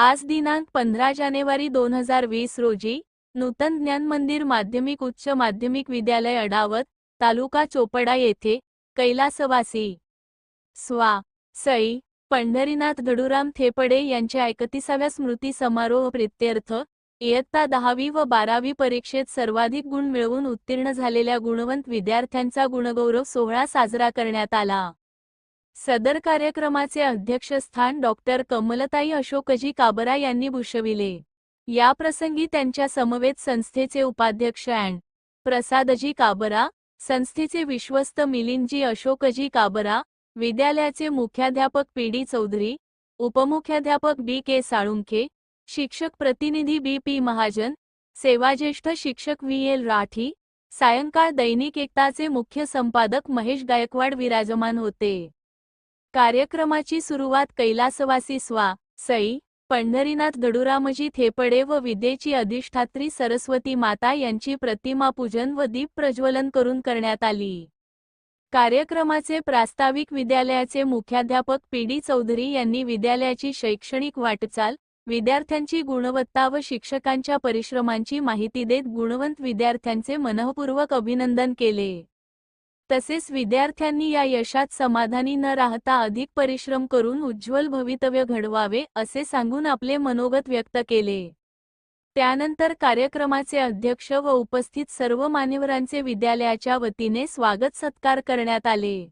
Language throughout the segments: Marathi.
आज दिनांक पंधरा जानेवारी दोन हजार वीस रोजी नूतन ज्ञान मंदिर माध्यमिक उच्च माध्यमिक विद्यालय अडावत तालुका चोपडा येथे कैलासवासी. स्वा. सई. पंढरीनाथ गडुराम थेपडे यांच्या एकतीसाव्या स्मृती समारोह प्रित्यर्थ इयत्ता दहावी व बारावी परीक्षेत सर्वाधिक गुण मिळवून उत्तीर्ण झालेल्या गुणवंत विद्यार्थ्यांचा गुणगौरव सोहळा साजरा करण्यात आला. सदर कार्यक्रमाचे अध्यक्षस्थान डॉक्टर कमलताई अशोकजी काबरा यांनी भूषविले. याप्रसंगी त्यांच्या समवेत संस्थेचे उपाध्यक्ष अँड. प्रसादजी काबरा संस्थेचे विश्वस्त मिलिंदजी अशोकजी काबरा विद्यालयाचे मुख्याध्यापक पी डी चौधरी उपमुख्याध्यापक बी के साळुंखे शिक्षक प्रतिनिधी बी पी महाजन सेवाज्येष्ठ शिक्षक व्ही एल राठी सायंकाळ दैनिक एकताचे मुख्य संपादक महेश गायकवाड विराजमान होते. कार्यक्रमाची सुरुवात कैलासवासी स्वा. सई. पंढरीनाथ दडुरामजी थेपडे व विद्येची अधिष्ठात्री सरस्वती माता यांची प्रतिमा पूजन व दीप प्रज्वलन करून करण्यात आली. कार्यक्रमाचे प्रास्ताविक विद्यालयाचे मुख्याध्यापक पी. डी. चौधरी यांनी विद्यालयाची शैक्षणिक वाटचाल विद्यार्थ्यांची गुणवत्ता व शिक्षकांच्या परिश्रमांची माहिती देत गुणवंत विद्यार्थ्यांचे मनःपूर्वक अभिनंदन केले. तसेच विद्यार्थ्यांनी या यशात समाधानी न राहता अधिक परिश्रम करून उज्ज्वल भवितव्य घडवावे असे सांगून आपले मनोगत व्यक्त केले. त्यानंतर कार्यक्रमाचे अध्यक्ष व उपस्थित सर्व मान्यवरांचे विद्यालयाच्या वतीने स्वागत सत्कार करण्यात आले.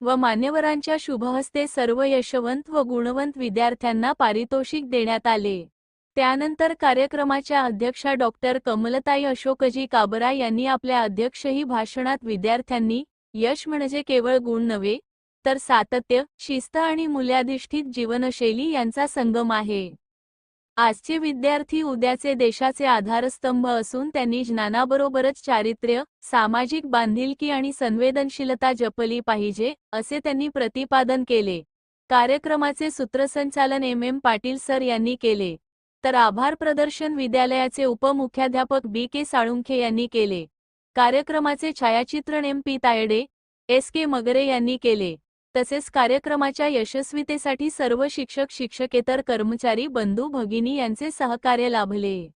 व मान्यवरांच्या शुभहस्ते सर्व यशवंत व गुणवंत विद्यार्थ्यांना पारितोषिक देण्यात आले. त्यानंतर कार्यक्रमाच्या अध्यक्षा डॉक्टर कमलताई अशोकजी काबरा यांनी आपल्या अध्यक्षही भाषणात विद्यार्थ्यांनी यश म्हणजे केवळ गुण नव्हे तर सातत्य शिस्त आणि मूल्याधिष्ठित जीवनशैली यांचा संगम आहे. आजचे विद्यार्थी उद्याचे देशाचे आधारस्तंभ असून त्यांनी ज्ञानाबरोबरच चारित्र्य सामाजिक बांधिलकी आणि संवेदनशीलता जपली पाहिजे असे त्यांनी प्रतिपादन केले. कार्यक्रमाचे सूत्रसंचालन एम. एम. पाटील सर यांनी केले. तर आभार प्रदर्शन विद्यालयाचे उपमुख्याध्यापक बी के साळुंखे यांनी केले. कार्यक्रमाचे छायाचित्रण M P Tayade S K Magare यांनी केले. तसेच कार्यक्रमाच्या यशस्वीतेसाठी सर्व शिक्षक शिक्षकेतर कर्मचारी बंधू भगिनी यांचे सहकार्य लाभले.